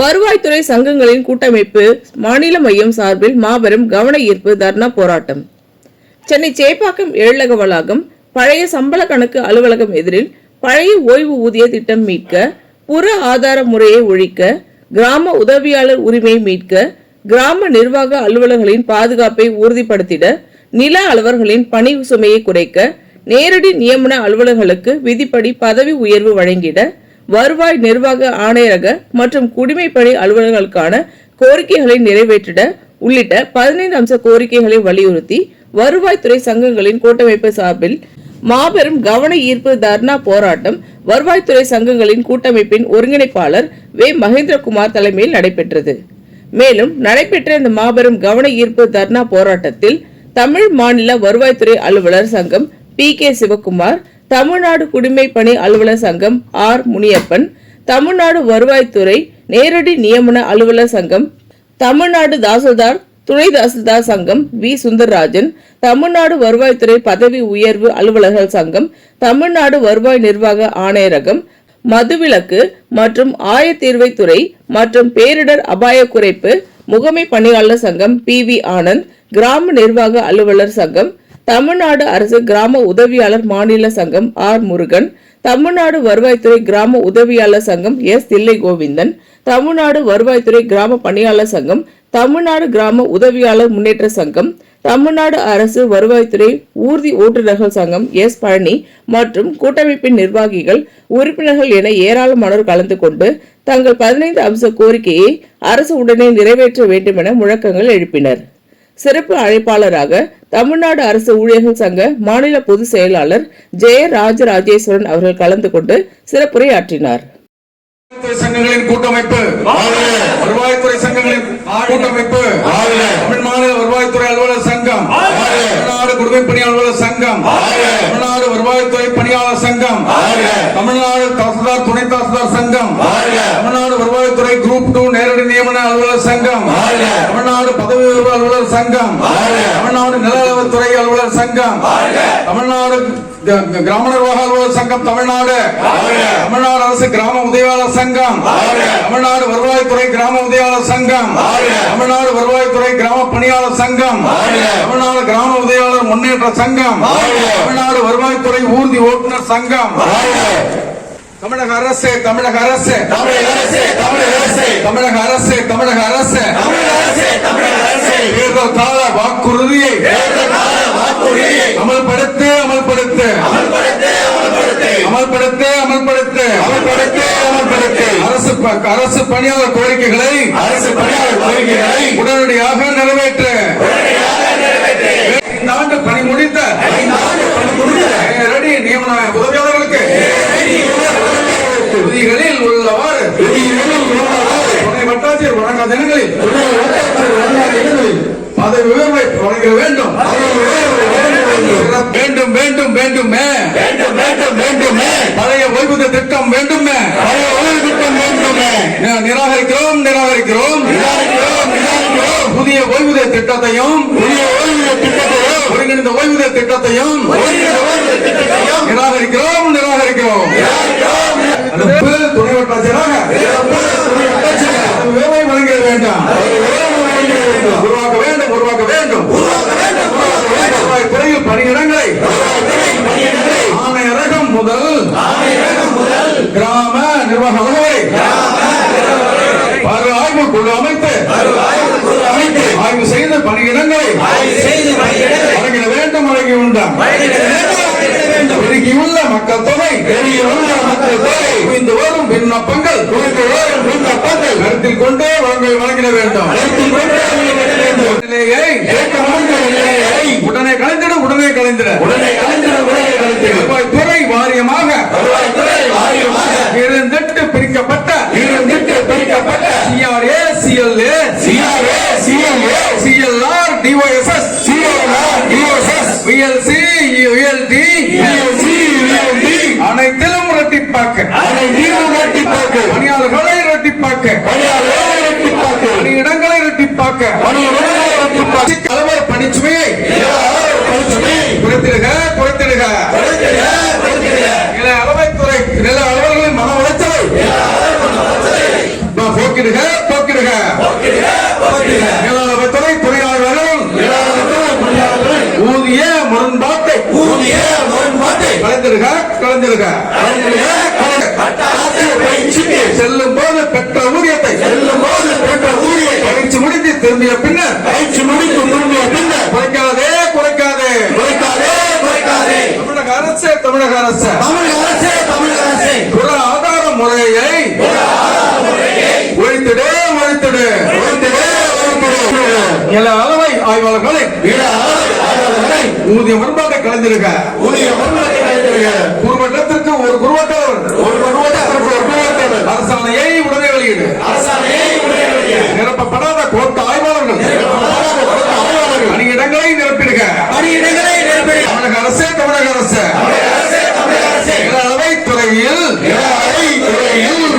வருவாய்த்துறை சங்கங்களின் கூட்டமைப்பு மாநில மையம் சார்பில் மாபெரும் கவன ஈர்ப்பு தர்ணா போராட்டம். சென்னை சேப்பாக்கம் ஏழக வளாகம் பழைய சம்பள கணக்கு அலுவலகம் எதிரில் பழைய ஓய்வு ஊதிய திட்டம் மீட்க புற ஆதார முறையை ஒழிக்க கிராம உதவியாளர் உரிமையை மீட்க கிராம நிர்வாக அலுவலர்களின் பாதுகாப்பை உறுதிப்படுத்திட நில அலுவலர்களின் பணி சுமையை குறைக்க நேரடி நியமன அலுவலர்களுக்கு விதிப்படி பதவி உயர்வு வழங்கிட வருவாய் நிர்வாக ஆணையரக மற்றும் குடிமைப்பணி அலுவலர்களுக்கான கோரிக்கைகளை நிறைவேற்றிட உள்ளிட்ட பதினைந்து அம்ச கோரிக்கைகளை வலியுறுத்தி வருவாய்த்துறை சங்கங்களின் கூட்டமைப்பு சார்பில் மாபெரும் கவன ஈர்ப்பு தர்ணா போராட்டம் வருவாய்த்துறை சங்கங்களின் கூட்டமைப்பின் ஒருங்கிணைப்பாளர் வே. மகேந்திரகுமார் தலைமையில் நடைபெற்றது. மேலும் நடைபெற்ற இந்த மாபெரும் கவன ஈர்ப்பு தர்ணா போராட்டத்தில் தமிழ் மாநில வருவாய்த்துறை அலுவலர் சங்கம் பி. கே. சிவகுமார் தமிழ்நாடு குடிமை பணி அலுவலர் சங்கம் ஆர். முனியப்பன் தமிழ்நாடு வருவாய்த்துறை நேரடி நியமன அலுவலர் சங்கம் தமிழ்நாடு தாசில்தார் துணை தாசில்தார் சங்கம் வி. சுந்தரராஜன் தமிழ்நாடு வருவாய்த்துறை பதவி உயர்வு அலுவலர்கள் சங்கம் தமிழ்நாடு வருவாய் நிர்வாக ஆணையரகம் மதுவிலக்கு மற்றும் ஆயத்தீர்வைத்துறை மற்றும் பேரிடர் அபாய குறைப்பு முகமை பணியாளர் சங்கம் பி. வி. ஆனந்த் கிராம நிர்வாக அலுவலர் சங்கம் தமிழ்நாடு அரசு கிராம உதவியாளர் மாநில சங்கம் ஆர் முருகன் தமிழ்நாடு வருவாய்த்துறை கிராம உதவியாளர் சங்கம் எஸ் தில்லை கோவிந்தன் தமிழ்நாடு வருவாய்த்துறை கிராம பணியாளர் சங்கம் தமிழ்நாடு கிராம உதவியாளர் முன்னேற்ற சங்கம் தமிழ்நாடு அரசு வருவாய்த்துறை ஊர்தி ஓட்டுநர்கள் சங்கம் எஸ் பழனி மற்றும் கூட்டமைப்பின் நிர்வாகிகள் உறுப்பினர்கள் என ஏராளமானோர் கலந்து கொண்டு தங்கள் பதினைந்து அம்ச கோரிக்கையை அரசு உடனே நிறைவேற்ற வேண்டும் என முழக்கங்கள் எழுப்பினர். சிறப்பு அழைப்பாளராக தமிழ்நாடு அரசு ஊழியர்கள் சங்க மாநில பொதுச் செயலாளர் ஜெய ராஜராஜேஸ்வரன் அவர்கள் கலந்து கொண்டு சிறப்புரையாற்றினார். வருவாய்த்துறை சங்கங்களின் கூட்டமைப்பு. வருவாய்த்துறை சங்கங்களின் கூட்டமைப்பு. தமிழ் மாநில வருவாய்த்துறை அலுவலர் சங்கம். தமிழ்நாடு குடிமை பணி அலுவலர் சங்கம். தமிழ்நாடு வருவாய்த்துறை பணியாளர் சங்கம். தமிழ்நாடு தாசில்தார் துணை தாசில்தார் சங்கம். குரூப் டூ நேரடி நியமன அலுவலர் சங்கம். தமிழ்நாடு பதவி உயர்வு அலுவலர் சங்கம். தமிழ்நாடு நில அளவுத்துறை அலுவலர் சங்கம். தமிழ்நாடு கிராம நிர்வாக அலுவலர் சங்கம் தமிழ்நாடு. தமிழ்நாடு அரசு கிராம உதவியாளர் சங்கம். தமிழ்நாடு வருவாய்த்துறை கிராம உதவியாளர் சங்கம். தமிழ்நாடு வருவாய்த்துறை கிராம பணியாளர் சங்கம். தமிழ்நாடு கிராம உதவியாளர் முன்னேற்ற சங்கம். தமிழ்நாடு வருவாய்த்துறை ஊர்தி ஓட்டுநர் சங்கம். தமிழக அரசு தமிழக அரசு. தமிழக அரசு தமிழக அரசு தமிழக அரசு தமிழக அரசு. தேர்தல் கால வாக்குறுதியை அமல்படுத்து அமல்படுத்து. அமல்படுத்து அமல்படுத்து. அமல்படுத்து அமல்படுத்து. அரசு அரசு பணியாளர் கோரிக்கைகளை அரசு பணியாளர் கோரிக்கைகளை உடனடியாக நிறைவேற்று. இந்த ஆண்டு பணி முடித்த நேரடி நியமன உதவியாளர்களுக்கு. விதிகளில் உள்ளவாறு துணை வழங்காத தினங்களில் பதவி உயர்வை வழங்க வேண்டும். வேண்டும். வேண்டும் வேண்டுமே வேண்டும். வேண்டும் வேண்டுமே பழைய ஓய்வூதிய திட்டம் வேண்டுமே. பழைய ஓய்வு திட்டம் வேண்டுமே. நிராகரிக்கிறோம் நிராகரிக்கிறோம். நிராகரிக்கிறோம் புதிய ஓய்வூதிய திட்டத்தையும் புதிய ஓய்வூதிய திட்டத்தையும் ஒருங்கிணைந்த ஓய்வூதிய திட்டத்தையும் நிராகரிக்கிறோம் நிராகரிக்கிறோம் அனுப்பு துணை வட்டாட்சியராக உயர்வை வழங்க வேண்டாம் உருவாக்க வேண்டும் உருவாக்க வேண்டும் வருவாய் துறையில் பணியிடங்களை ஆணையரகம் முதல் கிராம நிர்வாக அலுவலை ஆய்வு குழு அமைத்து ஆய்வு செய்து பணியிடங்களை வழங்கிட வேண்டும் வழங்கி உண்டாம் பெருகியுள்ள மக்கள் தொகை பெருகியுள்ள மக்கள் தொகை குவிந்து வரும் விண்ணப்பங்கள் குவிந்து வரும் விண்ணப்பங்கள் கருத்தில் கொண்டே வழங்க வழங்கிட வேண்டும். உடனே கலைந்திட உடனே கலைந்திட உடனே கலைந்திட. பாதுகாக்க தலைவர் பணிச்சுமையை குறைத்திடுக குறைத்திடுக நில அளவைத்துறை நில அளவர்களின் மன உளைச்சலை. போக்கிடுக போக்கிடுக. நில அளவைத்துறை பொறியாளர்களும் ஊதிய முரண்பாட்டை. ஊதிய முரண்பாட்டை. கலந்திருக கலந்திருக செல்லும் போது பெற்ற ஊதியத்தை. திரும்பிய பின்னர் பயிற்சி முடித்து திரும்பிய பின்னர் குறைக்காதே குறைக்காதே. குறைக்காதே குறைக்காதே. தமிழக அரசு தமிழக அரசு. தமிழக அரசு தமிழக அரசு. புற ஆதார முறையை ஒழித்திடு ஒழித்திடு. ஒழித்திடு ஒழித்திடு. நில அளவை ஆய்வாளர்களை ஊதிய முன்பாக கலந்திருக்க. ஊதிய முன்பாக கலந்திருக்க. குறுவட்டத்திற்கு ஒரு குறுவட்டவர் ஒரு குறுவட்டத்திற்கு ஒரு குறுவட்டவர் அரசாணையை உடனே வெளியிடு அரசாணையை உடனே வெளியிடு நிரப்பப்படாத கோட்ட ஆய்வாளர்கள் பணியிடங்களை நிரப்பிடுக பணியிடங்களை நிரப்பிடுக தமிழக அரசு தமிழக அரசு நில அளவை துறையில்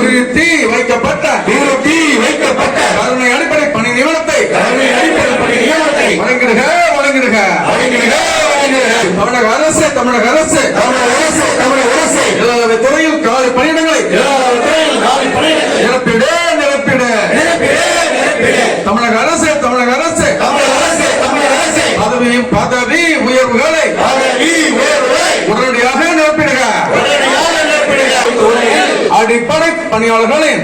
நிறுத்தி வைக்கப்பட்ட நிறுத்தி வைக்கப்பட்ட கருணை அடிப்படை பணி நியமனத்தை கருணை அடிப்படை பணி நியமனத்தை வழங்கிடுக வழங்கிடுக வழங்கிடுக தமிழக அரசு தமிழக அரசு தமிழக அரசு நில துறையில் காலி பணியிடங்களை நிரப்பிடு நிரப்பிடு. தமிழக அரசு தமிழக அரசு. அரசு பதவி உயர்வுகளை உடனடியாக நிரப்பிடுக. அடிப்படை பணியாளர்களின்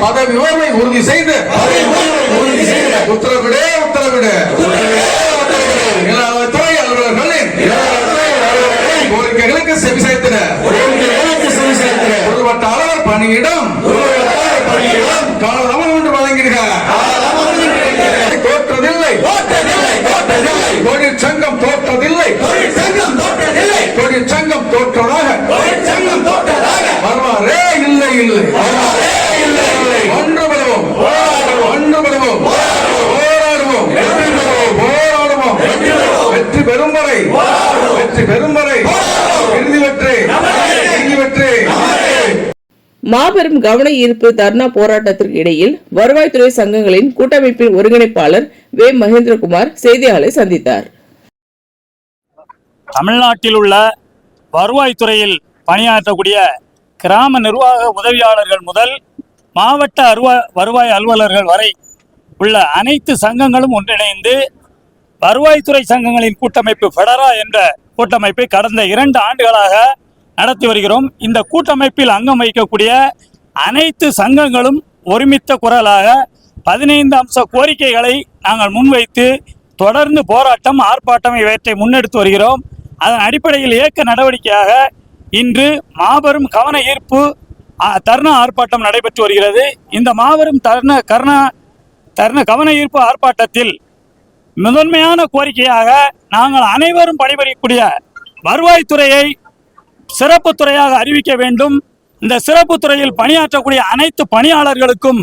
பதவி உயர்வை உறுதி செய்து உத்தரவிடு. உத்தரவிடு. கோரிக்கைகளுக்கு செவி சேர்த்திட. உள்வட்ட அலுவலர் பணியிடம். காலதாமதம் என்று வழங்கிடுக. தோற்றதில்லை. தொழிற்சங்கம் தோற்றதில்லை. தொழிற்சங்கம் தோற்றதாக. வரலாறே இல்லை இல்லை. மாபெரும் கவன ஈர்ப்பு தர்ணா போராட்டத்திற்கு இடையில் வருவாய்த்துறை சங்கங்களின் கூட்டமைப்பின் ஒருங்கிணைப்பாளர் வே. மகேந்திரகுமார் செய்தியாளரை சந்தித்தார். தமிழ்நாட்டில் உள்ள வருவாய்த்துறையில் பணியாற்றக்கூடிய கிராம நிர்வாக உதவியாளர்கள் முதல் மாவட்ட அருவா வருவாய் அலுவலர்கள் வரை உள்ள அனைத்து சங்கங்களும் ஒன்றிணைந்து வருவாய்த்துறை சங்கங்களின் கூட்டமைப்பு ஃபெடரா என்ற கூட்டமைப்பை கடந்த இரண்டு ஆண்டுகளாக நடத்தி வருகிறோம். இந்த கூட்டமைப்பில் அங்கம் வகிக்கக்கூடிய அனைத்து சங்கங்களும் ஒருமித்த குரலாக பதினைந்து அம்ச கோரிக்கைகளை நாங்கள் முன்வைத்து தொடர்ந்து போராட்டம் ஆர்ப்பாட்டம் இவற்றை முன்னெடுத்து வருகிறோம். அதன் அடிப்படையில் இயக்க நடவடிக்கையாக இன்று மாபெரும் கவன ஈர்ப்பு ஆ, ஆர்ப்பாட்டம் நடைபெற்று வருகிறது. இந்த மாபெரும் தர்ண கர்ண தர்ண கவன ஈர்ப்பு ஆர்ப்பாட்டத்தில் முதன்மையான கோரிக்கையாக நாங்கள் அனைவரும் பணிபுரியக்கூடிய வருவாய்த்துறையை சிறப்பு துறையாக அறிவிக்க வேண்டும். இந்த சிறப்பு துறையில் பணியாற்றக்கூடிய அனைத்து பணியாளர்களுக்கும்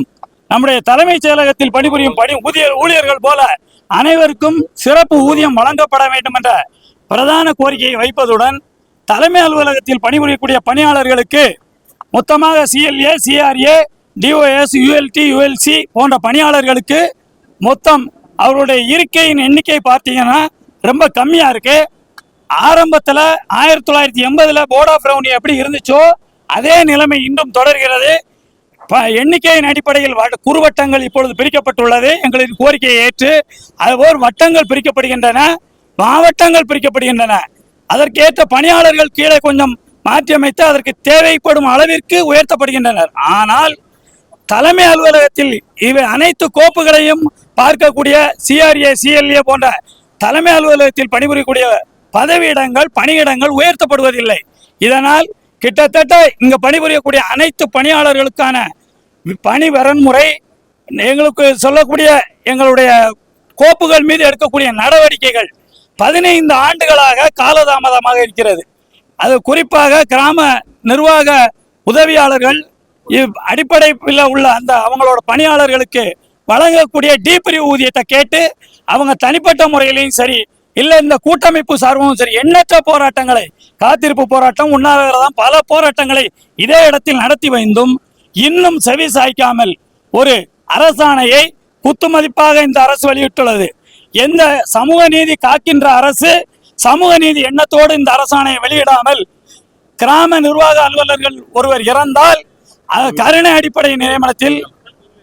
நம்முடைய தலைமைச் செயலகத்தில் பணிபுரியும் பணி ஊதிய ஊழியர்கள் போல அனைவருக்கும் சிறப்பு ஊதியம் வழங்கப்பட வேண்டும் என்ற பிரதான கோரிக்கையை வைப்பதுடன் தலைமை அலுவலகத்தில் பணிபுரியக்கூடிய பணியாளர்களுக்கு மொத்தமாக C L A C R A D O S U L D U L C போன்ற பணியாளர்களுக்கு மொத்தம் அவருடைய இருக்கையின் எண்ணிக்கை பார்த்தீங்கன்னா ரொம்ப கம்மியாக இருக்குது ஆரம்பத்தில் ஆயிரத்தி தொள்ளாயிரத்தி எண்பதில் போர்ட் ஆஃப் ரவுனி எப்படி இருந்துச்சோ அதே நிலைமை இன்றும் தொடர்கிறது. ப- எண்ணிக்கையின் அடிப்படையில் வட்ட- குறுவட்டங்கள் இப்பொழுது பிரிக்கப்பட்டுள்ளது. எங்களின் கோரிக்கையை ஏற்று அதுபோல் வட்டங்கள் பிரிக்கப்படுகின்றன மாவட்டங்கள் பிரிக்கப்படுகின்றன. அதற்கேற்ற பணியாளர்கள் கீழே கொஞ்சம் மாற்றியமைத்து அதற்கு தேவைப்படும் அளவிற்கு உயர்த்தப்படுகின்றனர். ஆனால் தலைமை அலுவலகத்தில் இவை அனைத்து கோப்புகளையும் பார்க்கக்கூடிய சிஆர்ஏ சிஎல்ஏ போன்ற தலைமை அலுவலகத்தில் பணிபுரியக்கூடிய பதவியிடங்கள் பணியிடங்கள் உயர்த்தப்படுவதில்லை. இதனால் கிட்டத்தட்ட இங்கே பணிபுரியக்கூடிய அனைத்து பணியாளர்களுக்கான பணி வரன்முறை எங்களுக்கு சொல்லக்கூடிய எங்களுடைய கோப்புகள் மீது எடுக்கக்கூடிய நடவடிக்கைகள் பதினைந்து ஆண்டுகளாக காலதாமதமாக இருக்கிறது. அது குறிப்பாக கிராம நிர்வாக உதவியாளர்கள் இவ் அடிப்படையில் உள்ள அந்த அவங்களோட பணியாளர்களுக்கு வழங்கக்கூடிய டீப்ரி ஊதியத்தை கேட்டு அவங்க தனிப்பட்ட முறையிலையும் சரி இல்லை இந்த கூட்டமைப்பு சார்பும் சரி எண்ணற்ற போராட்டங்களை காத்திருப்பு போராட்டம் உண்ணாவிரதம் பல போராட்டங்களை இதே இடத்தில் நடத்தி வைந்தும் இன்னும் செவி சாய்க்காமல் ஒரு அரசாணையை குத்துமதிப்பாக இந்த அரசு வெளியிட்டுள்ளது. எந்த சமூக நீதி காக்கின்ற அரசு சமூக நீதி எண்ணத்தோடு இந்த அரசாணையை வெளியிடாமல் கிராம நிர்வாக அலுவலர்கள் ஒருவர் இறந்தால் கருணை அடிப்படை நியமனத்தில்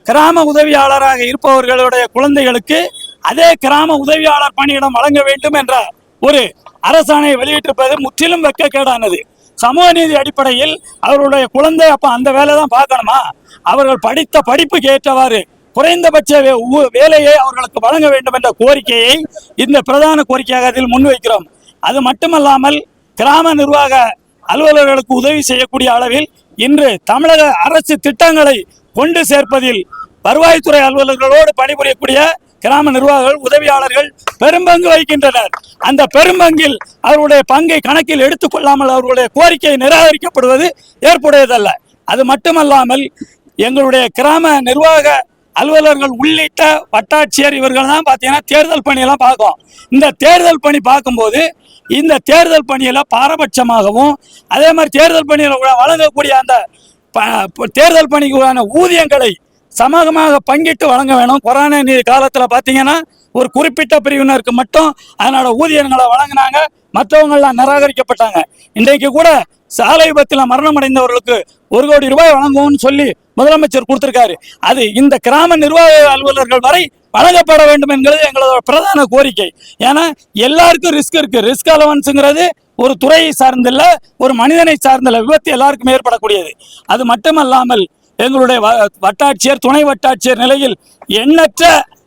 கிராம உதவியாளராக இருப்பவர்களுடைய குழந்தைகளுக்கு அதே கிராம உதவியாளர் பணியிடம் வழங்க வேண்டும் என்ற ஒரு அரசாணையை வெளியிட்டிருப்பது முற்றிலும் வெட்கக்கேடானது சமூக நீதி அடிப்படையில் அவருடைய குழந்தை அப்ப அந்த வேலை தான் பார்க்கணுமா? அவர்கள் படித்த படிப்புக்கு ஏற்றவாறு குறைந்தபட்ச வே- வேலையை அவர்களுக்கு வழங்க வேண்டும் என்ற கோரிக்கையை இந்த பிரதான கோரிக்கையாக அதில் முன்வைக்கிறோம். அது மட்டுமல்லாமல் கிராம நிர்வாக அலுவலர்களுக்கு உதவி செய்யக்கூடிய அளவில் இன்று தமிழக அரசு திட்டங்களை கொண்டு சேர்ப்பதில் வருவாய்த்துறை அலுவலர்களோடு பணிபுரியக்கூடிய கிராம நிர்வாகிகள் உதவியாளர்கள் பெரும்பங்கு வகிக்கின்றனர். அந்த பெரும்பங்கில் அவருடைய பங்கை கணக்கில் எடுத்துக்கொள்ளாமல் அவர்களுடைய கோரிக்கை நிராகரிக்கப்படுவது ஏற்புடையதல்ல. அது மட்டுமல்லாமல் எங்களுடைய கிராம நிர்வாக அலுவலர்கள் உள்ளிட்ட வட்டாட்சியர் இவர்கள் தான் பார்த்தீங்கன்னா தேர்தல் பணியெல்லாம் பார்க்கும். இந்த தேர்தல் பணி பார்க்கும்போது இந்த தேர்தல் பணியில் பாரபட்சமாகவும் அதே மாதிரி தேர்தல் பணியில் வழங்கக்கூடிய அந்த ப- தேர்தல் பணிக்கான ஊதியங்களை சமகமாக பங்கிட்டு வழங்க வேணும். கொரோனா நீ காலத்தில் பார்த்தீங்கன்னா ஒரு குறிப்பிட்ட பிரிவினருக்கு மட்டும் அதனோட ஊதியங்களை வழங்கினாங்க. மற்றவங்கள்லாம் நிராகரிக்கப்பட்டாங்க. இன்றைக்கு கூட சாலை விபத்தில் மரணம் அடைந்தவர்களுக்கு ஒரு கோடி ரூபாய் வழங்குவோம்னு சொல்லி முதலமைச்சர் கொடுத்திருக்காரு. அது இந்த கிராம நிர்வாக அலுவலர்கள் வரை வழங்கப்பட வேண்டும் என்கிறது எங்களோட பிரதான கோரிக்கை. ஏன்னா எல்லாருக்கும் ரிஸ்க் இருக்கு. ரிஸ்க் அலவன்ஸுங்கிறது ஒரு துறையை சார்ந்தில்ல ஒரு மனிதனை சார்ந்தில்ல விபத்து எல்லாருக்கும் ஏற்படக்கூடியது. அது மட்டுமல்லாமல் எங்களுடைய வ- வட்டாட்சியர் துணை வட்டாட்சியர் நிலையில் எண்ணற்ற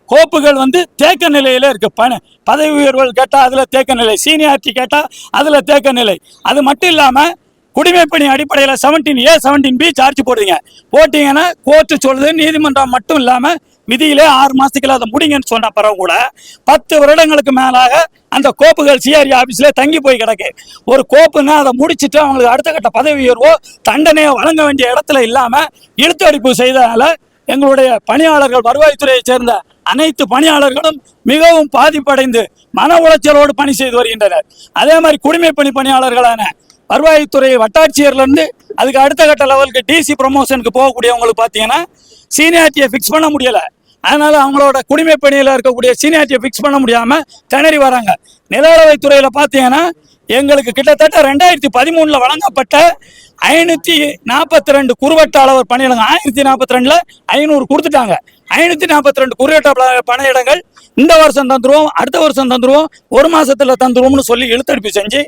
கோப்புகள் வந்து தேக்க நிலையில இருக்கு. பண பதவி உயர்வுகள் கேட்டால் அதில் தேக்க நிலை சீனியாரிட்டி கேட்டால் அதில் தேக்க நிலை. அது மட்டும் இல்லாமல் குடிமைப்பணி அடிப்படையில் seventeen A seventeen B charge போடுறீங்க. போட்டிங்கன்னா கோர்ட்டு சொல்லுது நீதிமன்றம் மட்டும் இல்லாமல் விதியிலே ஆறு மாசத்துக்குள்ள அதை முடிங்கன்னு சொன்ன பிறகு கூட பத்து வருடங்களுக்கு மேலாக அந்த கோப்புகள் சிஆர்இ ஆஃபீஸில் தங்கி போய் கிடக்கு. ஒரு கோப்புன்னா அதை முடிச்சுட்டு அவங்களுக்கு அடுத்த கட்ட பதவி உயர்வோ தண்டனையோ வழங்க வேண்டிய இடத்துல இல்லாமல் இழுத்தடிப்பு செய்ததால எங்களுடைய பணியாளர்கள் வருவாய்த்துறையைச் சேர்ந்த அனைத்து பணியாளர்களும் மிகவும் பாதிப்படைந்து மன உளைச்சலோடு பணி செய்து வருகின்றனர். அதே மாதிரி குடிமை பணி பணியாளர்களான வருவாய்த்துறை வட்டாட்சியர்லேருந்து அதுக்கு அடுத்த கட்ட லெவலுக்கு டிசி ப்ரொமோஷனுக்கு போகக்கூடியவங்களுக்கு பார்த்தீங்கன்னா சீனியாரிட்டியை ஃபிக்ஸ் பண்ண முடியலை. அதனால அவங்களோட குடிமை பணியில் இருக்கக்கூடிய சீனியாரிட்டியை ஃபிக்ஸ் பண்ண முடியாமல் திணறி வராங்க. நிலவரவை துறையில் பார்த்தீங்கன்னா எங்களுக்கு கிட்டத்தட்ட ரெண்டாயிரத்தி பதிமூணில் வழங்கப்பட்ட ஐநூற்றி நாற்பத்தி ரெண்டு குறுவட்ட அளவர் பணியிடங்க ஆயிரத்தி நாற்பத்தி ரெண்டில் ஐநூறு கொடுத்துட்டாங்க. ஐநூத்தி நாற்பத்தி ரெண்டு குறுவட்ட பண இடங்கள் இந்த வருஷம் தந்துருவோம் அடுத்த வருஷம் தந்துருவோம். ஒரு மாசத்துல தந்துருவோம்னு சொல்லி இழுத்தடிப்பு செஞ்சு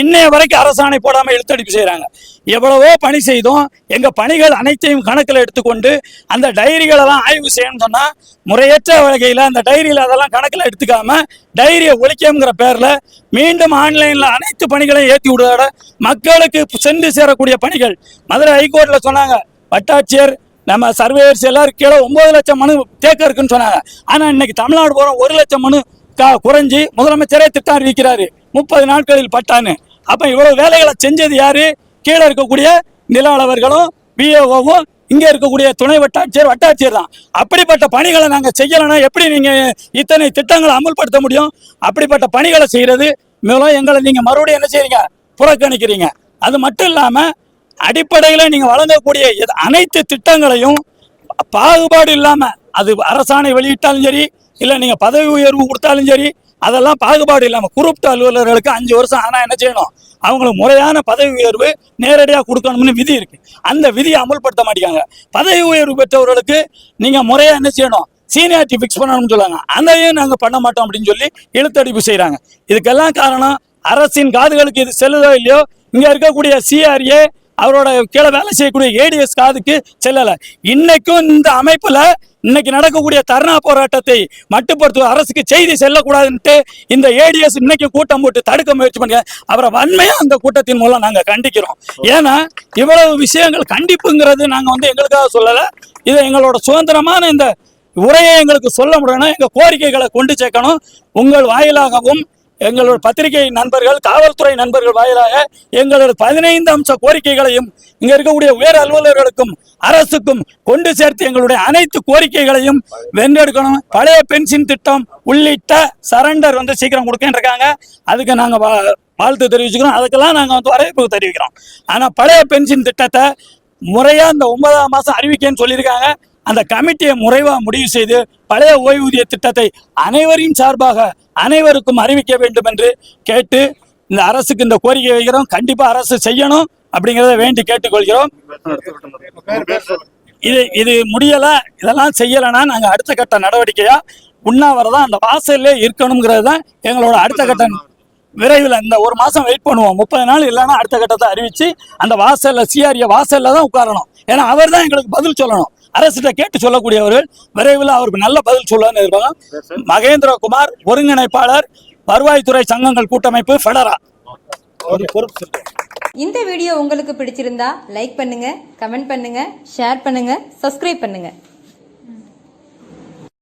இன்னைய வரைக்கும் அரசாணை போடாம இழுத்தடிப்பு செய்கிறாங்க எவ்வளவோ பணி செய்தோம். எங்க பணிகள் அனைத்தையும் கணக்கில் எடுத்துக்கொண்டு அந்த டைரிகளெல்லாம் ஆய்வு செய்யணும்னு சொன்னா முறையற்ற வகையில் அந்த டைரியில் அதெல்லாம் கணக்கில் எடுத்துக்காம டைரியை ஒழிக்கங்கிற பேர்ல மீண்டும் ஆன்லைன்ல அனைத்து பணிகளையும் ஏற்றி விடுறதோட மக்களுக்கு சென்று சேரக்கூடிய பணிகள். மதுரை ஹைகோர்ட்ல சொன்னாங்க வட்டாட்சியர் நம்ம சர்வேயர்ஸ் எல்லாரும் கீழே ஒம்பது லட்சம் மனு தேக்க இருக்குன்னு சொன்னாங்க. ஆனால் இன்னைக்கு தமிழ்நாடு போற ஒரு லட்சம் மனு கா- குறைஞ்சி முதலமைச்சரே திட்டம் அறிவிக்கிறாரு. முப்பது நாட்களில் பட்டான்னு. அப்போ இவ்வளோ வேலைகளை செஞ்சது யார்? கீழே இருக்கக்கூடிய நில அளவர்களும் பிஏஓவும் இங்கே இருக்கக்கூடிய துணை வட்டாட்சியர் வட்டாட்சியர் தான். அப்படிப்பட்ட பணிகளை நாங்கள் செய்யலைன்னா எப்படி நீங்கள் இத்தனை திட்டங்களை அமல்படுத்த முடியும்? அப்படிப்பட்ட பணிகளை செய்கிறது மேலும் எங்களை நீங்கள் மறுபடியும் என்ன செய்கிறீங்க புறக்கணிக்கிறீங்க. அது மட்டும் இல்லாமல் அடிப்படையில் நீங்கள் வழங்கக்கூடிய அனைத்து திட்டங்களையும் பாகுபாடு இல்லாமல் அது அரசாணை வெளியிட்டாலும் சரி இல்லை நீங்கள் பதவி உயர்வு கொடுத்தாலும் சரி அதெல்லாம் பாகுபாடு இல்லாமல் குரூப்ட் அலுவலர்களுக்கு அஞ்சு வருஷம் ஆனால் என்ன செய்யணும்? அவங்களுக்கு முறையான பதவி உயர்வு நேரடியாக கொடுக்கணும்னு விதி இருக்குது அந்த விதியை அமல்படுத்த மாட்டேங்காங்க பதவி உயர்வு பெற்றவர்களுக்கு நீங்கள் முறையாக என்ன செய்யணும்? சீனியாரிட்டி ஃபிக்ஸ் பண்ணணும்னு சொல்லுவாங்க அதையும் நாங்கள் பண்ண மாட்டோம் அப்படின்னு சொல்லி இழுத்தடிப்பு செய்கிறாங்க இதுக்கெல்லாம் காரணம் அரசின் காதுகளுக்கு இது செல்லுதோ இல்லையோ இங்கே இருக்கக்கூடிய சிஆர்ஏ அவரோட கீழே வேலை செய்யக்கூடிய ஏடிஎஸ் காதுக்கு செல்லலை. இன்னைக்கும் இந்த அமைப்பில் இன்னைக்கு நடக்கக்கூடிய தர்ணா போராட்டத்தை மட்டுப்படுத்துவ அரசுக்கு செய்தி செல்லக்கூடாதுன்ட்டு இந்த ஏடிஎஸ் இன்னைக்கு கூட்டம் போட்டு தடுக்க முயற்சி பண்ணுங்க அவரை வன்மையா அந்த கூட்டத்தின் மூலம் நாங்க கண்டிக்கிறோம். ஏன்னா இவ்வளவு விஷயங்கள் கண்டிப்புங்கிறது நாங்க வந்து எங்களுக்காக சொல்லல. இது எங்களோட சுதந்திரமான இந்த உரையை எங்களுக்கு சொல்ல முடியணும் எங்க கோரிக்கைகளை கொண்டு சேர்க்கணும். உங்கள் வாயிலாகவும் எங்களோட பத்திரிகை நண்பர்கள் காவல்துறை நண்பர்கள் வாயிலாக எங்களோட பதினைந்து அம்ச கோரிக்கைகளையும் இங்க இருக்கக்கூடிய உயர் அலுவலர்களுக்கும் அரசுக்கும் கொண்டு சேர்த்து எங்களுடைய அனைத்து கோரிக்கைகளையும் வென்றெடுக்கணும். பழைய பென்ஷன் திட்டம் உள்ளிட்ட சரண்டர் வந்து சீக்கிரம் கொடுக்கன்னு இருக்காங்க அதுக்கு நாங்க வா- வாழ்த்து தெரிவிச்சுக்கிறோம். அதுக்கெல்லாம் நாங்கள் வந்து வரவேற்பு தெரிவிக்கிறோம். ஆனால் பழைய பென்ஷன் திட்டத்தை முறையாக இந்த ஒன்பதாம் மாதம் அறிவிக்கன்னு சொல்லியிருக்காங்க. அந்த கமிட்டியை முறைவாக முடிவு செய்து பழைய ஓய்வூதிய திட்டத்தை அனைவரின் சார்பாக அனைவருக்கும் அறிவிக்க வேண்டும் என்று கேட்டு இந்த அரசுக்கு இந்த கோரிக்கை வைக்கிறோம். கண்டிப்பாக அரசு செய்யணும் அப்படிங்கிறத வேண்டி கேட்டுக்கொள்கிறோம். இது இது முடியலை இதெல்லாம் செய்யலைன்னா நாங்கள் அடுத்த கட்ட நடவடிக்கையாக உண்ணாவிரதம் அந்த வாசல்லே இருக்கணுங்கிறது தான் எங்களோட அடுத்த கட்ட விரைவில் இந்த ஒரு மாதம் வெயிட் பண்ணுவோம். முப்பது நாள் இல்லைன்னா அடுத்த கட்டத்தை அறிவித்து அந்த வாசலில் சிஆர்ஏ வாசல்ல தான் உட்காரணும். ஏன்னா அவர் தான் எங்களுக்கு பதில் சொல்லணும். அரசிட்ட கேட்டு சொல்லக்கூடியவர்கள் விரைவில் அவருக்கு நல்ல பதில் சொல்லணும்னு எதிர்பார்க்கிறோம். மகேந்திரகுமார் ஒருங்கிணைப்பாளர் வருவாய்த்துறை சங்கங்கள் கூட்டமைப்பு ஃபெடரா. இந்த வீடியோ உங்களுக்கு பிடிச்சிருந்தா லைக் பண்ணுங்க கமெண்ட் பண்ணுங்க ஷேர் பண்ணுங்க சப்ஸ்கிரைப் பண்ணுங்க.